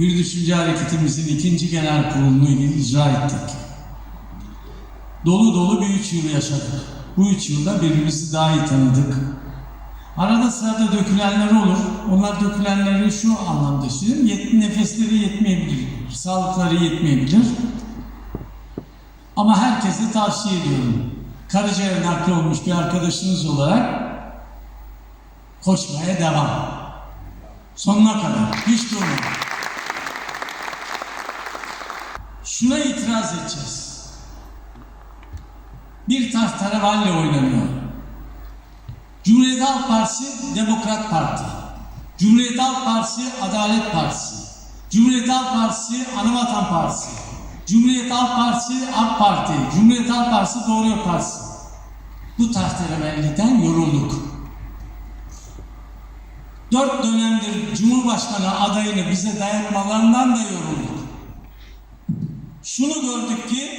Hür Düşünce Hareketimizin ikinci genel kurulunu icra ettik. Dolu dolu bir üç yıl yaşadık. Bu üç yılda birbirimizi daha iyi tanıdık. Arada sırada dökülenler olur. Onlar dökülenleri şu anlamda söylüyorum. Yet, nefesleri yetmeyebilir, sağlıkları yetmeyebilir. Ama herkese tavsiye ediyorum. Karaciğer nakli olmuş bir arkadaşınız olarak koşmaya devam. Sonuna kadar. Hiç durmayın. Şuna itiraz edeceğiz. Bir tahterevalle oynanıyor. Cumhuriyet Halk Partisi Demokrat Parti. Cumhuriyet Halk Partisi Adalet Partisi. Cumhuriyet Halk Partisi Anavatan Partisi. Cumhuriyet Halk Partisi AK Parti. Cumhuriyet Halk Partisi Doğru Yol Partisi. Bu tahterevelliden yorulduk. Dört dönemdir Cumhurbaşkanı adayını bize dayatmalarından da yorulduk. Şunu gördük ki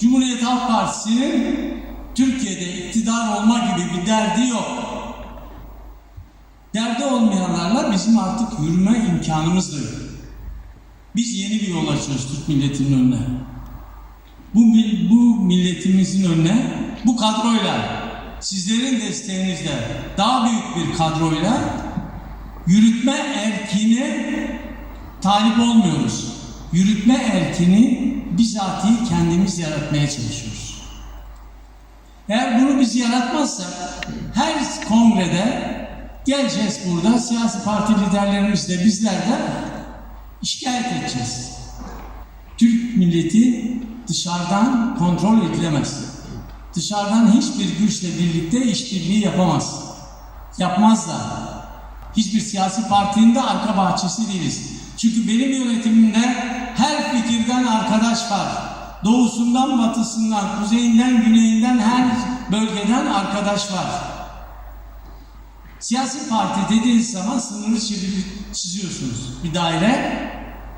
Cumhuriyet Halk Partisi'nin Türkiye'de iktidar olma gibi bir derdi yok. Derdi olmayanlarla bizim artık yürüme imkanımız da yok. Biz yeni bir yol açıyoruz Türk milletinin önüne. Bu, bu milletimizin önüne bu kadroyla, sizlerin desteğinizle daha büyük bir kadroyla yürütme erkine talip olmuyoruz. Yürütme erkini bizatihi kendimiz yaratmaya çalışıyoruz. Eğer bunu biz yaratmazsak her kongrede geleceğiz burada siyasi parti liderlerimiz de bizler de şikayet edeceğiz. Türk milleti dışarıdan kontrol edilemez. Dışarıdan hiçbir güçle birlikte işbirliği yapamaz. Yapmaz da. Hiçbir siyasi partinin de arka bahçesi değiliz. Çünkü benim yönetimimde her fikirden arkadaş var. Doğusundan, batısından, kuzeyinden, güneyinden her bölgeden arkadaş var. Siyasi parti dediğiniz zaman sınırı çizi- çiziyorsunuz. Bir daire.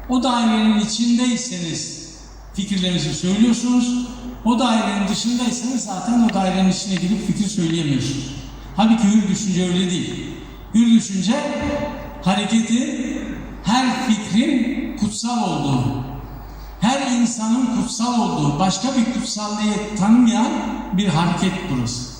O dairenin içindeyseniz fikirlerinizi söylüyorsunuz. O dairenin dışındaysanız zaten o dairenin içine girip fikir söyleyemiyorsunuz. Halbuki hür düşünce öyle değil. Hür düşünce hareketi her fikrin kutsal olduğu, her insanın kutsal olduğu, başka bir kutsallığı tanımayan bir hareket burası.